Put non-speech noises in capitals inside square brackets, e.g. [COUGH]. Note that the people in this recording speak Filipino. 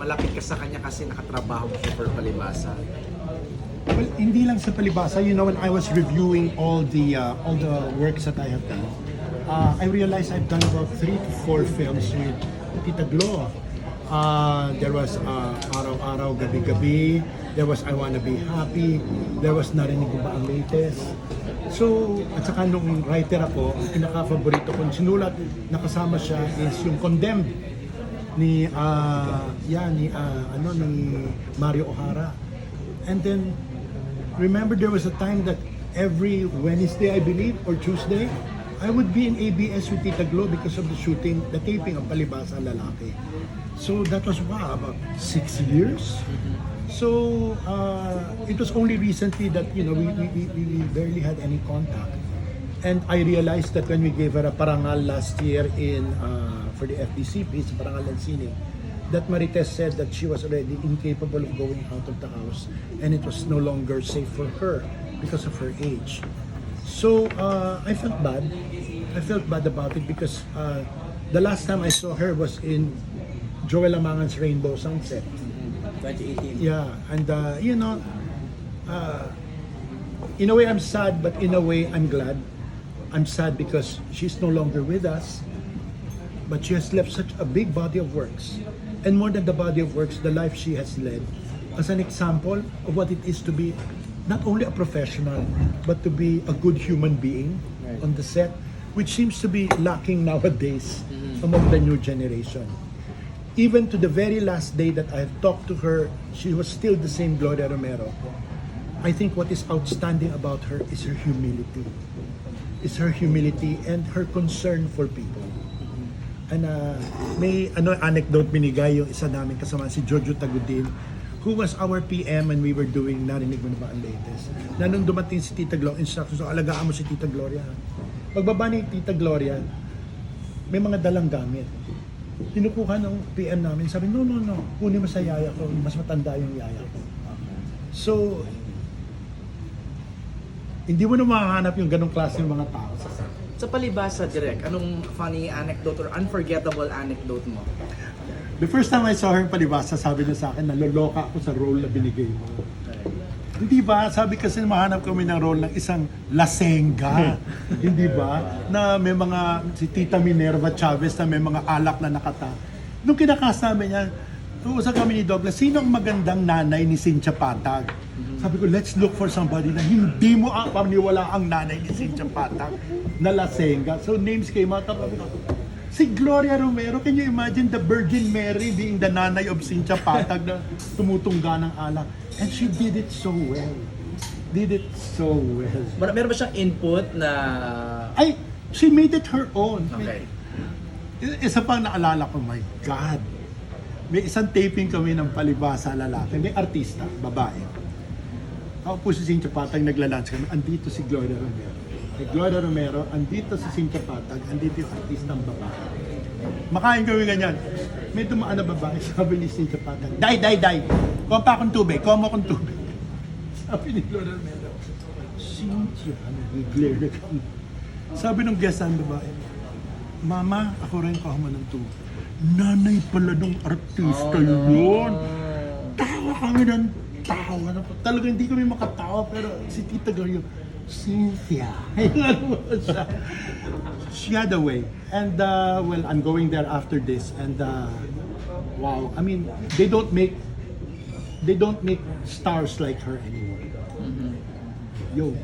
malapit ka sa kanya kasi nakatrabaho siya for palibasa. Well, hindi lang sa palibasa. You know, when I was reviewing all the uh, all the works that I have done, uh, I realized I've done about three to four films with Tita Glo. Uh, there was uh, Araw-Araw, Gabi-Gabi. There was I Wanna Be Happy. There was Narinig Ba Ang Latest. So, at saka nung writer ako, ang pinaka-favorito kong sinulat, nakasama siya is yung Condemned ni ah yeah ni ah, ano ni Mario O'Hara. And then remember there was a time that every Wednesday I believe or Tuesday I would be in ABS with Tita Glo because of the shooting, the taping of Palibasa Lalaki. So that was wow, about six years. So uh, it was only recently that you know we, we, we, we barely had any contact. And I realized that when we gave her a parangal last year in uh, for the FDC piece, parangal ng sine, that Marites said that she was already incapable of going out of the house and it was no longer safe for her because of her age. So uh, I felt bad. I felt bad about it because uh, the last time I saw her was in Joel Amangan's Rainbow Sunset. 2018. Yeah, and uh, you know, uh, in a way I'm sad, but in a way I'm glad. I'm sad because she's no longer with us, but she has left such a big body of works. And more than the body of works, the life she has led as an example of what it is to be not only a professional, but to be a good human being on the set, which seems to be lacking nowadays among the new generation even to the very last day that I have talked to her, she was still the same Gloria Romero. I think what is outstanding about her is her humility. Is her humility and her concern for people. And uh, may ano anecdote binigay yung isa namin kasama si Jojo Tagudin who was our PM when we were doing Narinig Mo Na Ba Ang Latest. Na nung dumating si Tita Gloria, instructions, so alagaan mo si Tita Gloria. Pagbaba ni Tita Gloria, may mga dalang gamit. Kinukuha ng PM namin, sabi, no, no, no, kunin mo sa yaya ko, mas matanda yung yaya ko. So, hindi mo na makahanap yung ganong klase ng mga tao sa. Sa palibasa, direct, anong funny anecdote or unforgettable anecdote mo? The first time I saw her Palibasa, sabi niya sa akin, naloloka ako sa role na binigay mo. Hindi ba? Sabi kasi mahanap kami ng role ng isang lasenga. [LAUGHS] Hindi ba? Na may mga, si Tita Minerva Chavez na may mga alak na nakata. Nung kinakas namin yan, uusap kami ni Douglas, sino ang magandang nanay ni Cynthia Patag? Sabi ko, let's look for somebody na hindi mo ang paniwala ang nanay ni Cynthia Patag na lasenga. So names came out. Sabi ko, Si Gloria Romero, can you imagine the Virgin Mary being the nanay of Cynthia Patag na tumutungga ng alak? And she did it so well. Did it so well. Mer- meron ba siyang input na... Ay, she made it her own. Okay. I- Isa pang naalala ko, my God. May isang taping kami ng palibasa lalaki. May artista, babae. Ako po si Cynthia Patag, naglalunch kami. Andito si Gloria Romero. Si Gloria Romero, andito si Cynthia Patag, andito yung artistang babae. Makain kami ganyan. May dumaan na babae, [LAUGHS] sabi ni Cynthia Patag, Day, day, day! Kuha pa akong tubig, kuha mo akong tubig. [LAUGHS] Sabi ni Gloria Romero, Cynthia, nag-glare na kami. Sabi ng guest ang babae, Mama, ako rin kuha mo ng tubig. Nanay pala ng artista yun. Tawa kami ng tawa. Talaga hindi kami makatawa pero si Tita Gloria, Cynthia. [LAUGHS] Ano? She had a way. And uh, well, I'm going there after this and uh, wow, I mean, they don't make they don't make stars like her anymore. Yo,